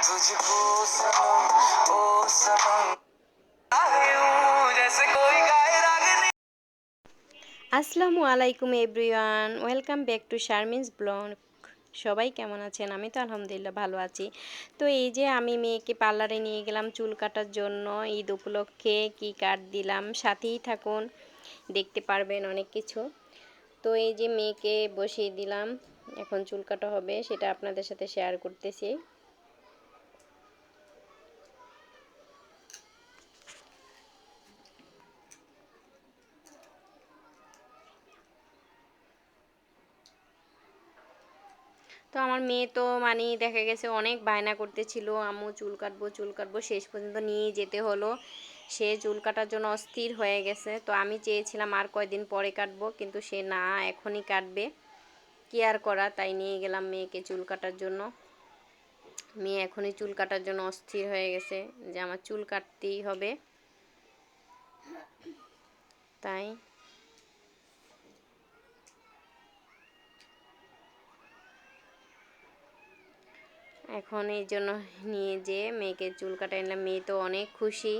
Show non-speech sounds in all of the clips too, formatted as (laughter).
तुझको सनम ओ सनम आए यूं जैसे कोई गाए रागनी আসসালামু আলাইকুম everyone welcome back to Sharmin's blog সবাই কেমন আছেন আমি তো আলহামদুলিল্লাহ ভালো আছি তো এই যে আমি মেয়েকে পার্লারে নিয়ে গেলাম চুল কাটার জন্য ঈদ উপলক্ষে কি কাট দিলাম সাথেই থাকুন দেখতে পারবেন অনেক কিছু তো এই যে মেয়েকে বসিয়ে দিলাম এখন চুল কাটা হবে সেটা আপনাদের সাথে শেয়ার করতেছি তো আমার মেয়ে তো মানে দেখা গেছে অনেক বায়না করতেছিল, আম্মু চুল কাটবো চুল কাটবো। শেষ পর্যন্ত নিয়ে যেতে হলো। সে চুল কাটার জন্য অস্থির হয়ে গেছে। তো আমি চেয়েছিলাম আর কয়দিন পরে কাটবো, কিন্তু সে, না, এখনই কাটবে। কি আর করা, তাই নিয়ে গেলাম মেয়েকে চুল কাটার জন্য। মেয়ে এখনই চুল কাটার জন্য অস্থির হয়ে গেছে যে আমার চুল কাটতেই হবে। তাই এখন এই জন্য নিয়ে যে মেয়েকে চুল কাটা নিলাম মেয়ে তো অনেক খুশি।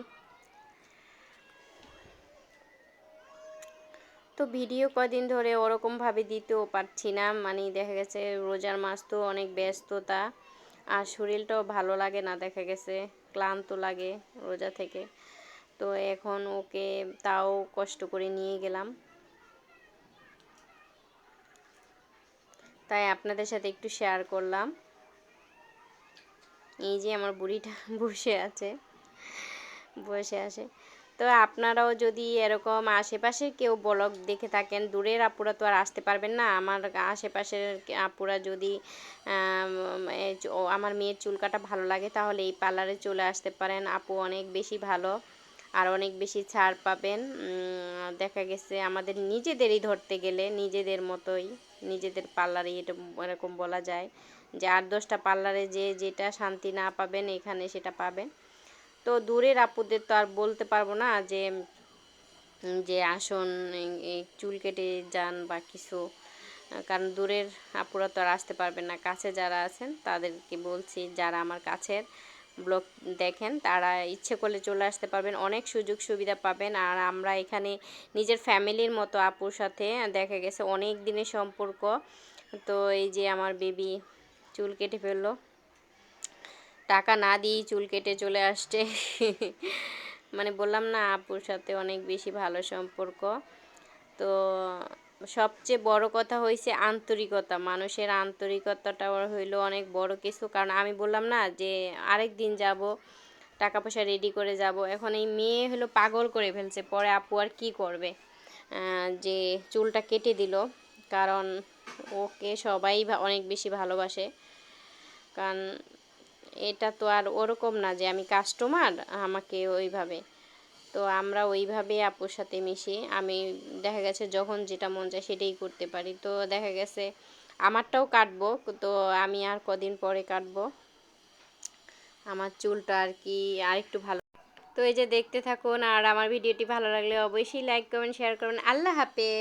তো ভিডিও কদিন ধরে ওরকমভাবে দিতেও পারছি না মানে দেখা গেছে রোজার মাস তো অনেক ব্যস্ততা, আর শরীরটাও ভালো লাগে না দেখা গেছে, ক্লান্ত লাগে রোজা থেকে। তো এখন ওকে তাও কষ্ট করে নিয়ে গেলাম। তাই আপনাদের সাথে একটু শেয়ার করলাম। এই যে আমার বুড়িটা (laughs) বসে আছে বসে আছে। তো আপনারাও যদি এরকম আশেপাশে কেউ ব্লগ দেখে থাকেন, দূরের আপুরা তো আর আসতে পারবেন না। আমার আশেপাশের আপুরা যদি আমার মেয়ের চুল কাটা ভালো লাগে, তাহলে এই পার্লারে চলে আসতে পারেন। আপু অনেক বেশি ভালো, আর অনেক বেশি ছাড় পাবেন। দেখা গেছে আমাদের নিজেদেরই ধরতে গেলে নিজেদের মতোই, নিজেদের পার্লারে এটা এরকম বলা যায়। যে আট দশটা পার্লারে যে যেটা শান্তি না পাবেন, এখানে সেটা পাবেন। তো দূরের আপুদের তো আর বলতে পারব না যে যে আসন চুল কেটে যান বা কিছু, কারণ দূরের আপুরা তো আর আসতে পারবেন না। কাছে যারা আছেন, তাদেরকে বলছি, যারা আমার কাছের ব্লগ দেখেন, তারা ইচ্ছে করলে চলে আসতে পারবেন। অনেক সুযোগ সুবিধা পাবেন। আর আমরা এখানে নিজের ফ্যামিলির মতো আপুর সাথে দেখা গেছে। অনেক দিনের সম্পর্ক। তো এই যে আমার বেবি চুল কেটে ফেলল। টাকা না দিয়েই চুল কেটে চলে আসছে। মানে বললাম না, আপুর সাথে অনেক বেশি ভালো সম্পর্ক। তো সবচেয়ে বড় কথা হয়েছে আন্তরিকতা। মানুষের আন্তরিকতাটা হইল অনেক বড় কিছু। কারণ আমি বললাম না যে, আরেক দিন যাব, টাকা পয়সা রেডি করে যাব। এখন এই মেয়ে হলো পাগল করে ফেলছে। পরে আপু আর কি করবে? যে চুলটা কেটে দিল। কারণ ওকে সবাই অনেক বেশি ভালোবাসে। কারণ এটা তো আর ওরকম না যে আমি কাস্টমার আমাকে ওইভাবে। তো আমরা ওইভাবে আপুর সাথে মিশি। আমি দেখা গেছে যখন যেটা মন চায় সেটাই করতে পারি। তো দেখা গেছে আমারটাও কাটবো, তো আমি আর কদিন পরে কাটবো। আমার চুলটা আর কি আর একটু ভালো। তো এই যে দেখতে থাকুন আর আমার ভিডিওটি ভালো লাগলে অবশ্যই লাইক করবেন শেয়ার করবেন আল্লাহ হাফেজ!